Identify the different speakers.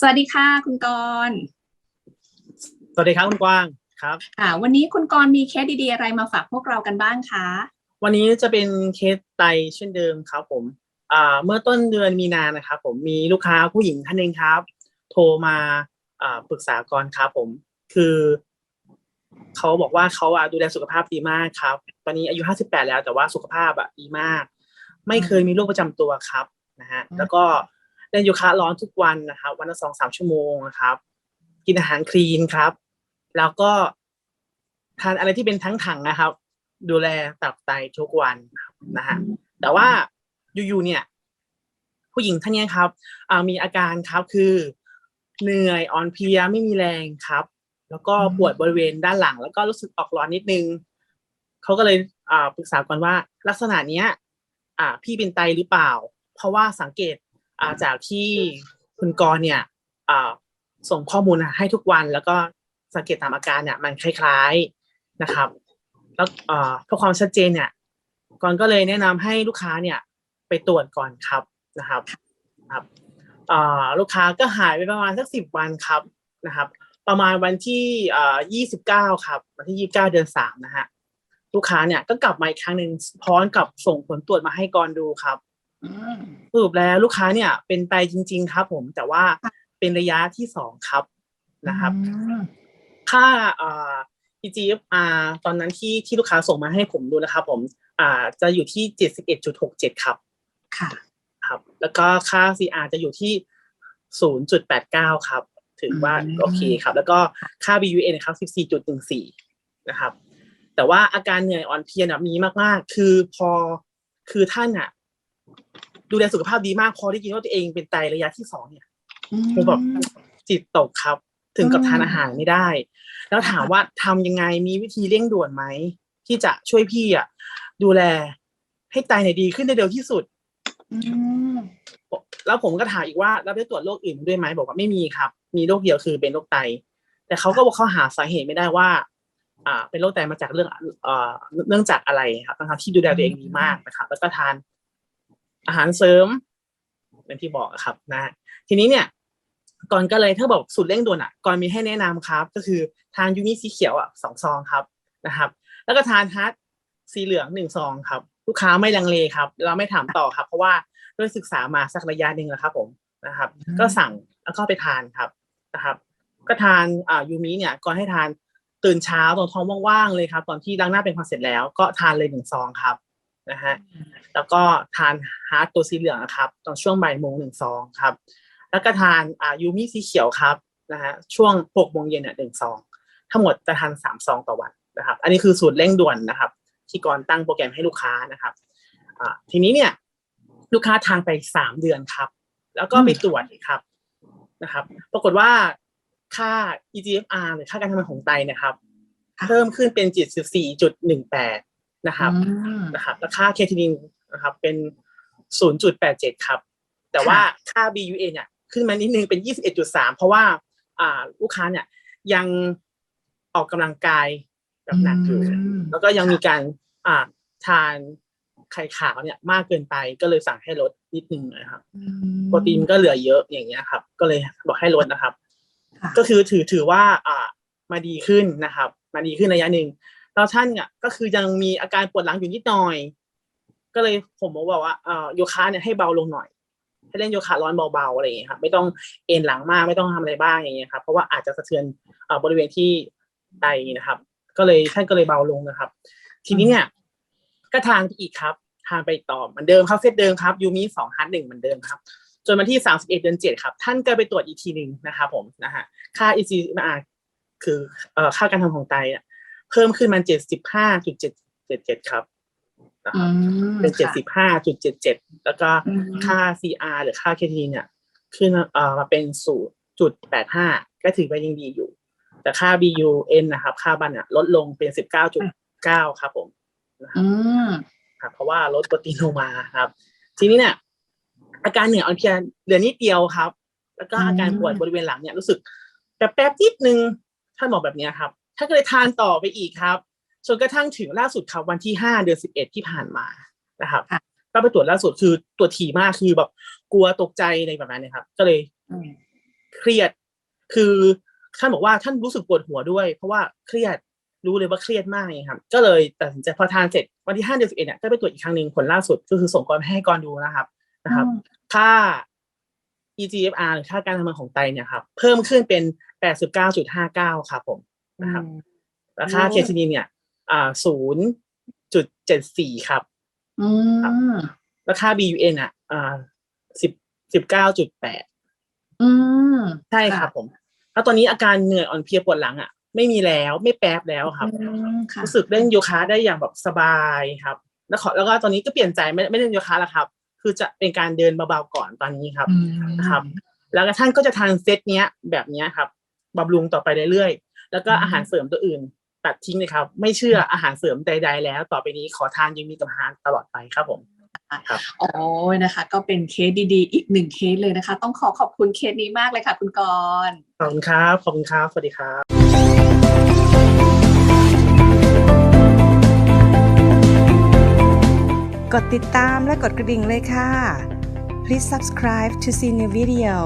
Speaker 1: สวัสดีค่ะคุณกรณ์
Speaker 2: สวัสดีครับคุณกว้างครับ
Speaker 1: ค่ะวันนี้คุณกรณ์มีเคสดีๆอะไรมาฝากพวกเรากันบ้างคะ
Speaker 2: วันนี้จะเป็นเคสไตเช่นเดิมครับผมอ่าเมื่อต้นเดือนมีนานะครับผมมีลูกค้าผู้หญิงท่านหนึ่งครับ โทรมาอ่าปรึกษาก่อนครับผม คือเขาบอกว่าเขาอะดูแลสุขภาพดีมากครับ ตอนนี้อายุห้าสิบแปดแล้วแต่ว่าสุขภาพอะดีมาก ไม่เคยมีโรคประจำตัวครับนะฮะแล้วก็ เล่นโยคะร้อนทุกวันนะครับ วันละสองสามชั่วโมงนะครับ กินอาหารคลีนครับ แล้วก็ทานอะไรที่เป็นทั้งถังนะครับ ดูแลตับไตทุกวันนะฮะแต่ว่าอยู่ๆเนี่ย ผู้หญิงท่านเนี้ยครับอ่ามีอาการครับคือเหนื่อยอ่อนเพลียไม่มีแรงครับ แล้วก็ปวดบริเวณด้านหลัง แล้วก็รู้สึกออกร้อนนิดนึงเขาก็เลยอ่าปรึกษาก่อนว่า ลักษณะเนี้ย อ่า พี่เป็นไตหรือเปล่า เพราะว่าสังเกตอ่า จากที่คุณกรณ์เนี่ยส่งข้อมูลให้ทุกวัน แล้วก็สังเกตตามอาการเนี่ยมันคล้ายๆนะครับ แล้วเพื่อความชัดเจนเนี่ยก่อนก็เลยแนะนำให้ลูกค้าเนี่ยไปตรวจก่อนครับนะครับครับลูกค้าก็หายไปประมาณสักสิบวันครับนะครับ ประมาณวันที่ยี่สิบเก้าครับ วันที่ยี่สิบเก้าเดือนสามนะฮะลูกค้าเนี่ยก็กลับมาอีกครั้งหนึ่งพร้อมกับส่งผลตรวจมาให้กรดูครับ สรุปแล้วลูกค้าเนี่ย เป็นไตจริง ๆ ครับผมแต่ว่าเป็นระยะที่สองครับนะครับ
Speaker 1: อืม
Speaker 2: ค่าอ่า EGFR ตอนนั้นที่ที่ลูกค้าส่งมาให้ผมดูนะครับผมอ่าจะอยู่ที่71.67ครับ
Speaker 1: ค่ะ
Speaker 2: ครับ แล้วก็ค่า CR จะอยู่ที่0.89ครับ ถือว่า
Speaker 1: อืม
Speaker 2: โอเคครับ แล้วก็ค่า BUN ครับ14.14นะครับ แต่ว่าอาการเหนื่อยอ่อนเพลียน่ะมีมากๆ คือพอคือท่านอะ ดูแลสุขภาพดีมากพอได้ยินว่าตัวเองเป็นไตระยะที่สองเนี่ยคือแบบจิตตกครับ ถึงกับ
Speaker 1: อืม
Speaker 2: ทานอาหารไม่ได้ แล้วถามว่าทำยังไงมีวิธีเร่งด่วนไหมที่จะช่วยพี่อะดูแลให้ไตเนี่ยดีขึ้นได้เร็วที่สุด
Speaker 1: อืม
Speaker 2: แล้วผมก็ถามอีกว่าเราได้ตรวจโรคอื่นด้วยไหมบอกว่าไม่มีครับ มีโรคเดียวคือเป็นโรคไต แต่เขาก็บอกเขาหาสาเหตุไม่ได้ว่า อ่า เป็นโรคไตมาจากเรื่องเอ่อเนื่องจากอะไรครับทั้งๆที่ดูแลตัวเองดีมากนะครับแล้วก็ทาน อาหารเสริมเป็นที่บอกอะครับนะ ทีนี้เนี่ยก่อนก็เลยถ้าบอกสูตรเร่งด่วนอะก่อนมีให้แนะนำครับ ก็คือทานยูนิสีเขียวอะสองซองครับนะครับ แล้วก็ทานฮัทสีเหลืองหนึ่งซองครับ ลูกค้าไม่ลังเลครับ เราไม่ถามต่อครับ เพราะว่าด้วยศึกษามาสักระยะหนึ่งแล้วครับ ผมนะครับ ก็สั่งแล้วก็ไปทานครับนะครับ ก็ทานอ่ายูมิเนี่ยก่อนให้ทานตื่นเช้าตอนท้องว่างๆเลยครับ ตอนที่ล้างหน้าเป็นความเสร็จแล้วก็ทานเลยหนึ่งซองครับ นะฮะแล้วก็ทานฮาร์ดตัวสีเหลืองนะครับตอนช่วงบ่ายโมงหนึ่งซองครับ แล้วก็ทานอ่ายูมิสีเขียวครับนะฮะช่วงหกโมงเย็นเนี่ยหนึ่งซอง ทั้งหมดจะทานสามซองต่อวันนะครับ อันนี้คือสูตรเร่งด่วนนะครับ ที่กรตั้งโปรแกรมให้ลูกค้านะครับอ่าทีนี้เนี่ยลูกค้าทานไปสามเดือนครับ แล้วก็ไปตรวจอีกครับนะครับ ปรากฏว่าค่า EGFR หรือค่าการทำงานของไตเนะครับ เพิ่มขึ้นเป็นจิตสิบสี่จุดหนึ่งแปด นะครับ
Speaker 1: อืม
Speaker 2: นะครับแล้วค่าเคทินินนะครับ เป็น 0.87 ครับ แต่ว่าค่า BUA เนี่ยขึ้นมานิดนึงเป็น 21.3 เพราะว่าอ่าลูกค้าเนี่ยยังออกกำลังกายแบบหนักอยู่
Speaker 1: ม
Speaker 2: แล้วก็ยังมีการอ่าทานไข่ขาวเนี่ยมากเกินไปก็เลยสั่งให้ลดนิดนึงนะครับ
Speaker 1: อืม
Speaker 2: โปรตีนก็เหลือเยอะอย่างเงี้ยครับ ก็เลยบอกให้ลดนะครับ
Speaker 1: ค่ะ
Speaker 2: ก็คือถือถือว่าอ่ามาดีขึ้นนะครับ มาดีขึ้นระยะหนึ่ง แล้วท่านเนี่ยก็คือยังมีอาการปวดหลังอยู่นิดหน่อย ก็เลยผมบอกว่าอ่าโยคะเนี่ยให้เบาลงหน่อย ให้เล่นโยคะร้อนเบาๆอะไรอย่างเงี้ยครับไม่ต้องเอ็นหลังมากไม่ต้องทำอะไรบ้างอย่างเงี้ยครับเพราะว่าอาจจะสะเทือนอบริเวณที่ไตนะครับ ก็เลยท่านก็เลยเบาลงนะครับ ทีนี้เนี่ย ก็ทานไปอีกครับ ทานไปต่อเหมือนเดิมครับเซตเดิมครับยูมิสองฮัทหนึ่งเหมือนเดิมครับจนวันที่ 31 เดือน 7 ครับ ท่านก็ไปตรวจอีกทีหนึ่งนะครับผมนะฮะค่า EGFR คือเอ่อค่าการทำของไต เนี่ยเพิ่มขึ้นมา75.777ครับนะค
Speaker 1: อื
Speaker 2: รับ
Speaker 1: ม
Speaker 2: เป็น
Speaker 1: ค่ะ
Speaker 2: 75.77แล้วก็
Speaker 1: อืม
Speaker 2: ค่า CR หรือค่าเคทีนเนี่ยขึ้นเอ่อมาเป็น0.85ก็ถือว่ายังดีอยู่ แต่ค่า BUN นะครับ ค่าบันเนี่ยลดลงเป็น19.9ครับผมนะครับ
Speaker 1: อืม
Speaker 2: ครับเพราะว่าลดโปรตีนลงมาครับ ทีนี้เนี่ยอาการเหนื่อยอ่อนเพลียเหลือนิดเดียวครับ แล้วก็อาการปวดบริเวณหลังเนี่ยรู้สึกแป๊บๆนิดนึงท่านบอกแบบเนี้ยครับ ท่านก็เลยทานต่อไปอีกครับจนกระทั่งถึงล่าสุดครับวันที่ห้าเดือนสิบเอ็ดที่ผ่านมานะครับ
Speaker 1: ค่ะ
Speaker 2: ก็ไปตรวจล่าสุดคือตรวจถี่มากคือแบบกลัวตกใจอะไรแบบนั้นเนยครับ ก็เลย
Speaker 1: อืม
Speaker 2: เครียด คือท่านบอกว่าท่านรู้สึกปวดหัวด้วย เพราะว่าเครียดรู้เลยว่าเครียดมากเลยครับ ก็เลยตัดสินใจพอทานเสร็จวันที่ห้าเดือนสิบเอ็ดเนี่ยก็ไปตรวจอีกครั้งหนึ่งผลล่าสุดก็คือส่งกรไปให้กรดูนะครับนะครับ
Speaker 1: อืม
Speaker 2: ค่า EGFR หรือค่าการทำงานของไตเนี่ยครับ เพิ่มขึ้นเป็น89.59ครับผม นะครับราคา
Speaker 1: โอ้
Speaker 2: เคซินินเนี่ยอ่า0.74ครับ
Speaker 1: อืม
Speaker 2: ราคา BUN อะอ่า10 19.8
Speaker 1: อืม
Speaker 2: ใช่ครับผม แล้วตอนนี้อาการเหนื่อยอ่อนเพลียปวดหลังอะไม่มีแล้วไม่แป๊บแล้วครับ
Speaker 1: อืมค่ะ
Speaker 2: รู้สึกเล่นโยคะได้อย่างแบบสบายครับ แล้วขอแล้วก็ตอนนี้ก็เปลี่ยนใจไม่ไม่เล่นโยคะแล้วครับ คือจะเป็นการเดินเบาๆก่อนตอนนี้ครับ
Speaker 1: อืม
Speaker 2: นะครับ แล้วก็ท่านก็จะทานเซตเนี้ยแบบเนี้ยครับบำรุงต่อไปเรื่อยๆ แล้วก็
Speaker 1: อืม
Speaker 2: อาหารเสริมตัวอื่น ตัดทิ้งเลยครับ ไม่เชื่ออาหารเสริมใดๆแล้ว ต่อไปนี้ขอทานยังมีกับอาหารตลอดไปครับผม
Speaker 1: โอ้ยนะคะ ก็เป็นเคสดีๆ อีกหนึ่งเคสเลยนะคะ ต้องขอขอบคุณเคสนี้มากเลยค่ะ คุณกรณ์
Speaker 2: ขอบคุณครับขอบคุณครับสวัสดีครับ
Speaker 3: กดติดตามและกดกระดิ่งเลยค่ะ Please subscribe to see new video